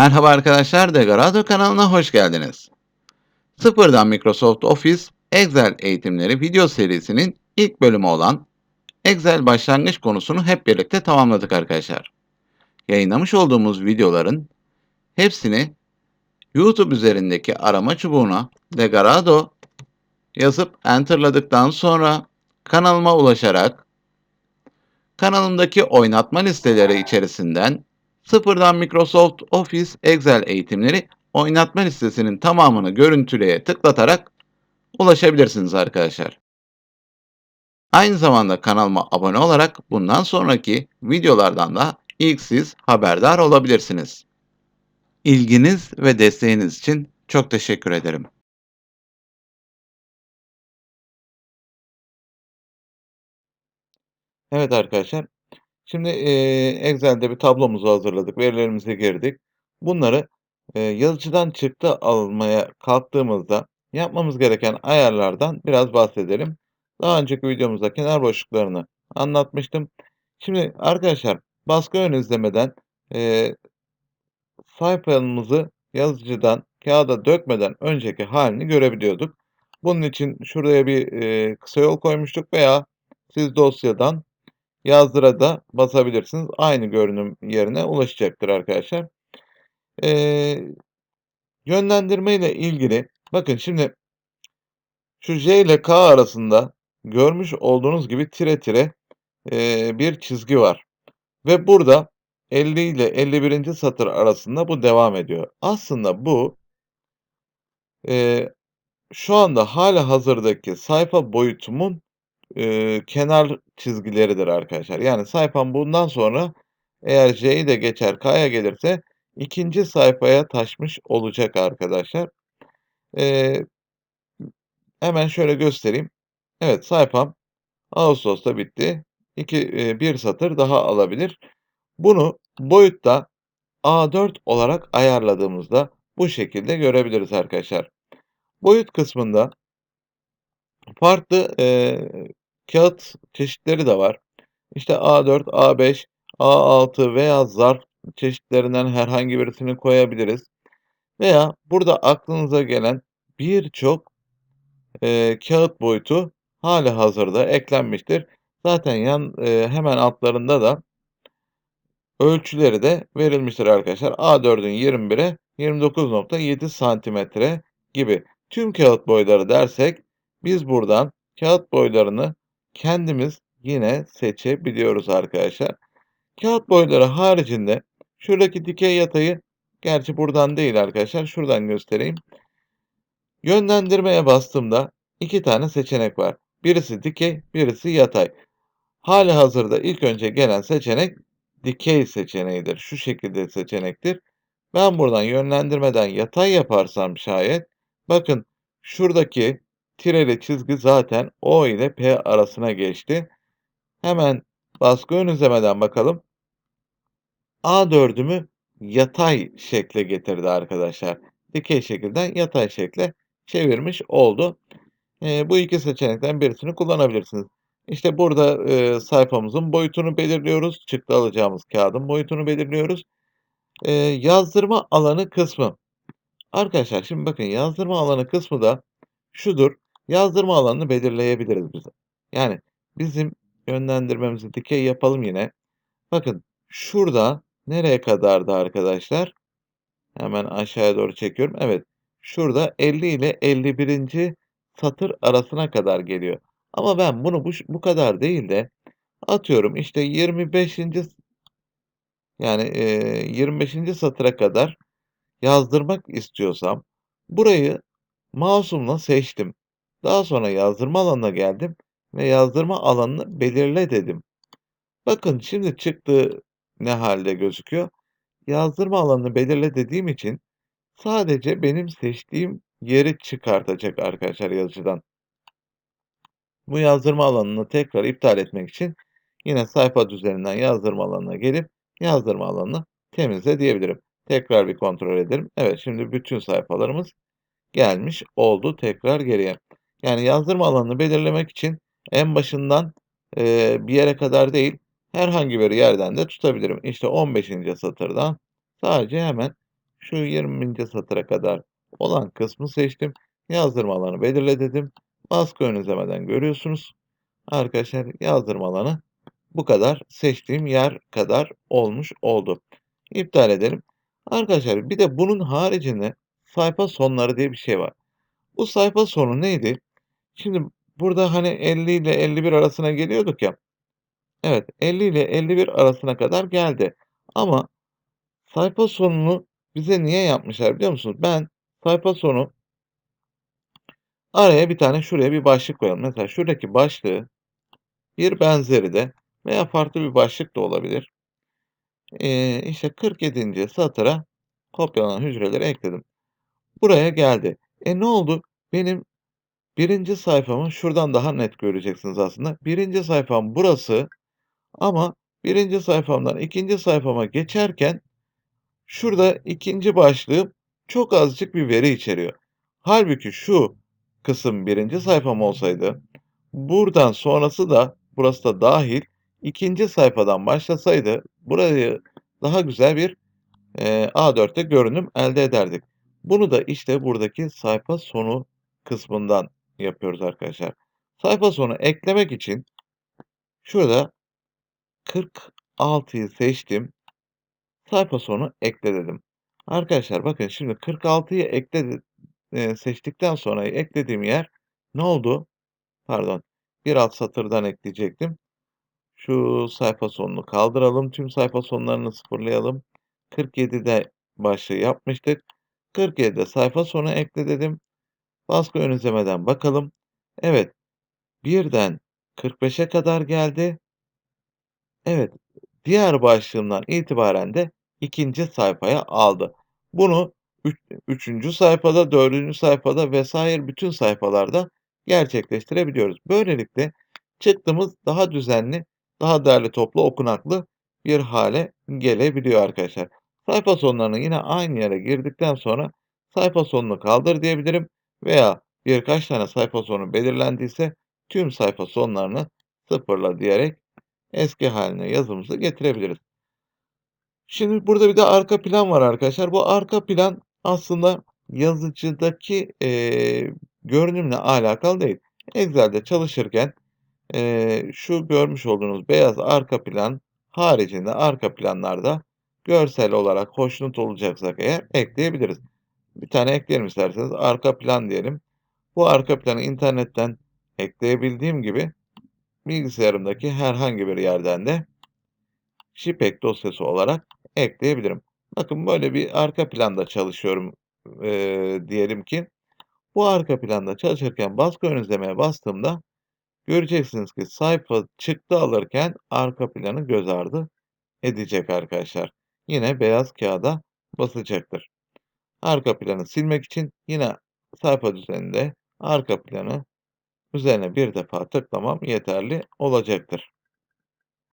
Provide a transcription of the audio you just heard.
Merhaba arkadaşlar, Degarado kanalına hoş geldiniz. Sıfırdan Microsoft Office Excel eğitimleri video serisinin ilk bölümü olan Excel başlangıç konusunu hep birlikte tamamladık arkadaşlar. Yayınlamış olduğumuz videoların hepsini YouTube üzerindeki arama çubuğuna Degarado yazıp enterladıktan sonra kanalıma ulaşarak kanalımdaki oynatma listeleri içerisinden Sıfırdan Microsoft Office Excel eğitimleri oynatma listesinin tamamını görüntüleye tıklatarak ulaşabilirsiniz arkadaşlar. Aynı zamanda kanalıma abone olarak bundan sonraki videolardan da ilk siz haberdar olabilirsiniz. İlginiz ve desteğiniz için çok teşekkür ederim. Evet arkadaşlar, Şimdi eee, Excel'de bir tablomuzu hazırladık, verilerimizi girdik. Bunları eee, yazıcıdan çıktı almaya kalktığımızda yapmamız gereken ayarlardan biraz bahsedelim. Daha önceki videomuzda kenar boşluklarını anlatmıştım. Şimdi arkadaşlar baskı ön izlemeden eee sayfamızı yazıcıdan kağıda dökmeden önceki halini görebiliyorduk. Bunun için şuraya bir eee, kısa yol koymuştuk veya siz dosyadan Yazdıra da basabilirsiniz. Aynı görünüm yerine ulaşacaktır arkadaşlar. Eee, yönlendirme ile ilgili bakın şimdi şu J ile K arasında görmüş olduğunuz gibi tire tire eee, bir çizgi var. Ve burada 50 ile 51. satır arasında bu devam ediyor. Aslında bu eee, şu anda hala hazırdaki sayfa boyutumun eee, kenar çizgileridir arkadaşlar. Yani sayfam bundan sonra eğer J'yi de geçer K'ya gelirse ikinci sayfaya taşmış olacak arkadaşlar. Eee, hemen şöyle göstereyim. Evet sayfam Ağustos'ta bitti. 2 eee, 1 satır daha alabilir. Bunu boyutta A4 olarak ayarladığımızda bu şekilde görebiliriz arkadaşlar. Boyut kısmında farklı eee, kağıt çeşitleri de var. İşte A4, A5, A6 veya zarf çeşitlerinden herhangi birisini koyabiliriz. Veya burada aklınıza gelen birçok eee, kağıt boyutu hâlihazırda eklenmiştir. Zaten yan eee, hemen altlarında da ölçüleri de verilmiştir arkadaşlar. A4'ün 21'e 29.7 santimetre gibi. Tüm kağıt boyları dersek biz buradan kağıt boylarını kendimiz yine seçebiliyoruz arkadaşlar. Kağıt boyları haricinde şuradaki dikey yatayı gerçi buradan değil arkadaşlar şuradan göstereyim. Yönlendirmeye bastığımda iki tane seçenek var. Birisi dikey, birisi yatay. Hali hazırda ilk önce gelen seçenek dikey seçeneğidir. Şu şekilde seçenektir. Ben buradan yönlendirmeden yatay yaparsam şayet bakın şuradaki tireli çizgi zaten O ile P arasına geçti. Hemen baskı ön izlemeden bakalım. A4'ümü yatay şekle getirdi arkadaşlar. Dikey şekilden yatay şekle çevirmiş oldu. Eee, bu iki seçenekten birisini kullanabilirsiniz. İşte burada, eee, sayfamızın boyutunu belirliyoruz. Çıktı alacağımız kağıdın boyutunu belirliyoruz. Eee, yazdırma alanı kısmı. Arkadaşlar şimdi bakın yazdırma alanı kısmı da şudur. Yazdırma alanını belirleyebiliriz biz. Yani bizim yönlendirmemizi dikey yapalım yine. Bakın şurada nereye kadardı arkadaşlar? Hemen aşağıya doğru çekiyorum. Evet. Şurada 50 ile 51. satır arasına kadar geliyor. Ama ben bunu bu, bu kadar değil de atıyorum işte 25. yani e, 25. satıra kadar yazdırmak istiyorsam burayı mouse'umla seçtim. Daha sonra yazdırma alanına geldim ve yazdırma alanını belirle dedim. Bakın şimdi çıktı ne halde gözüküyor? Yazdırma alanını belirle dediğim için sadece benim seçtiğim yeri çıkartacak arkadaşlar yazıcıdan. Bu yazdırma alanını tekrar iptal etmek için yine sayfa üzerinden yazdırma alanına gelip yazdırma alanını temizle diyebilirim. Tekrar bir kontrol edelim. Evet şimdi bütün sayfalarımız gelmiş oldu tekrar geriye. Yani yazdırma alanını belirlemek için en başından e, bir yere kadar değil herhangi bir yerden de tutabilirim. İşte 15. satırdan sadece hemen Şu 20'nci satıra kadar olan kısmı seçtim. Yazdırma alanı belirle dedim. Baskı ön izlemeden görüyorsunuz. Arkadaşlar yazdırma alanı bu kadar seçtiğim yer kadar olmuş oldu. İptal edelim. Arkadaşlar bir de bunun haricinde sayfa sonları diye bir şey var. Bu sayfa sonu neydi? Şimdi burada hani 50 ile 51 arasına geliyorduk ya. Evet 50 ile 51 arasına kadar geldi. Ama sayfa sonunu bize niye yapmışlar biliyor musunuz? Ben sayfa sonu araya bir tane şuraya bir başlık koyalım. Mesela şuradaki başlığı bir benzeri de veya farklı bir başlık da olabilir. Eee, işte 47. satıra kopyalanan hücreleri ekledim. Buraya geldi. E ne oldu? Benim birinci sayfamı şuradan daha net göreceksiniz aslında. Birinci sayfam burası ama birinci sayfamdan ikinci sayfama geçerken şurada ikinci başlığım çok azıcık bir veri içeriyor. Halbuki şu kısım birinci sayfam olsaydı buradan sonrası da burası da dahil ikinci sayfadan başlasaydı burayı daha güzel bir eee, A4'te görünüm elde ederdik. Bunu da işte buradaki sayfa sonu kısmından yapıyoruz arkadaşlar. Sayfa sonu eklemek için şurada 46'yı seçtim. Sayfa sonu ekle dedim. Arkadaşlar bakın şimdi 46'yı ekle eee, seçtikten sonra eklediğim yer ne oldu? Pardon, bir alt satırdan ekleyecektim. Şu sayfa sonunu kaldıralım. Tüm sayfa sonlarını sıfırlayalım. 47'de başlığı yapmıştık. 47'de sayfa sonu ekle dedim. Baskı ön izlemeden bakalım. Evet, birden 45'e kadar geldi. Evet, diğer başlığımdan itibaren de ikinci sayfaya aldı. Bunu üç, üçüncü sayfada, dördüncü sayfada vesaire bütün sayfalarda gerçekleştirebiliyoruz. Böylelikle çıktığımız daha düzenli, daha değerli toplu okunaklı bir hale gelebiliyor arkadaşlar. Sayfa sonlarını yine aynı yere girdikten sonra sayfa sonunu kaldır diyebilirim veya birkaç tane sayfa sonu belirlendiyse tüm sayfa sonlarını sıfırla diyerek eski haline yazımızı getirebiliriz. Şimdi burada bir de arka plan var arkadaşlar. Bu arka plan aslında yazıcıdaki, eee, görünümle alakalı değil. Excel'de çalışırken, eee, şu görmüş olduğunuz beyaz arka plan haricinde arka planlarda görsel olarak hoşnut olacaksak eğer ekleyebiliriz. Bir tane ekleyelim isterseniz. Arka plan diyelim. Bu arka planı internetten ekleyebildiğim gibi bilgisayarımdaki herhangi bir yerden de JPEG dosyası olarak ekleyebilirim. Bakın böyle bir arka planda çalışıyorum, eee, diyelim ki. Bu arka planda çalışırken baskı ön izlemeye bastığımda göreceksiniz ki sayfa çıktı alırken arka planı göz ardı edecek arkadaşlar. Yine beyaz kağıda basacaktır. Arka planı silmek için yine sayfa düzeninde arka planı üzerine bir defa tıklamam yeterli olacaktır.